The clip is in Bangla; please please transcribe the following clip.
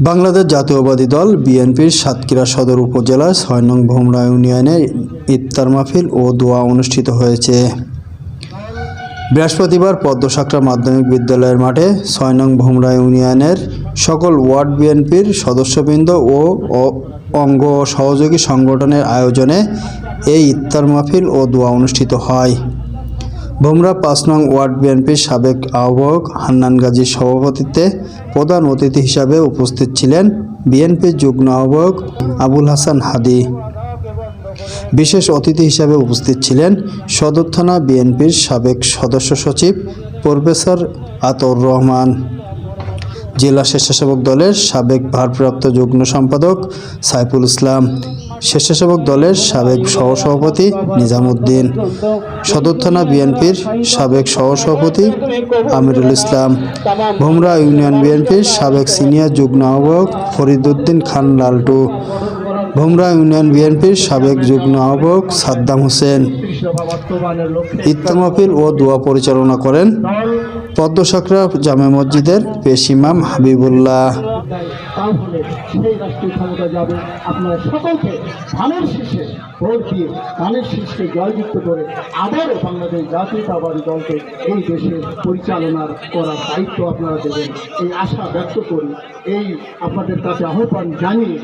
বাংলাদেশ জাতীয়বাদী দল বিএনপির সাতক্ষীরা সদর উপজেলার ছয় নং ভোমরা ইউনিয়নে ইফতার মাহফিল ও দোয়া অনুষ্ঠিত হয়েছে। বৃহস্পতিবার পদ্মসাকরা মাধ্যমিক বিদ্যালয়ের মাঠে ছয় নং ভোমরা ইউনিয়নের সকল ওয়ার্ড বিএনপির সদস্যবৃন্দ ও অঙ্গ সহযোগী সংগঠনের আয়োজনে এই ইফতার মাহফিল ও দোয়া অনুষ্ঠিত হয়। ভোমরা পাঁচ নং ওয়ার্ড বিএনপির সাবেক আহ্বায়ক হান্নান গাজীর সভাপতিত্বে প্রধান অতিথি হিসাবে উপস্থিত ছিলেন বিএনপির যুগ্ম আহ্বায়ক আবুল হাসান হাদি। বিশেষ অতিথি হিসাবে উপস্থিত ছিলেন সদর থানা বিএনপির সাবেক সদস্য সচিব প্রফেসর আতর রহমান। জেলা স্বেচ্ছাসেবক দলের সাবেক ভারপ্রাপ্ত যুগ্ম সম্পাদক সাইফুল ইসলাম। স্বেচ্ছাসেবক দলের সাবেক সহসভাপতি নিজামুদ্দিন, সদর থানা বিএনপির সাবেক সহসভাপতি আমিরুল ইসলাম, ভোমরা ইউনিয়ন বিএনপির সাবেক সিনিয়র যুগ্ম আহ্বায়ক ফরিদুদ্দিন খান লালটু, ভোমরা ইউনিয়ন বিএনপির সাবেক যুগ্ম আহ্বায়ক সাদ্দাম হোসেন। ইত্তামাফিল ও দোয়া পরিচালনা করেন পদ্মসাকরা জামে মসজিদের পেশ ইমাম হাবিবুল্লাহ। সেই ক্ষমতা যাবে আপনারা সকলকে ধানের ভোট দিয়ে ধানের করে দলকে দেশে পরিচালনার করার দায়িত্ব আপনারা দেবেন এই আশা ব্যক্ত করি, এই আপনাদের কাছে আহ্বান জানিয়ে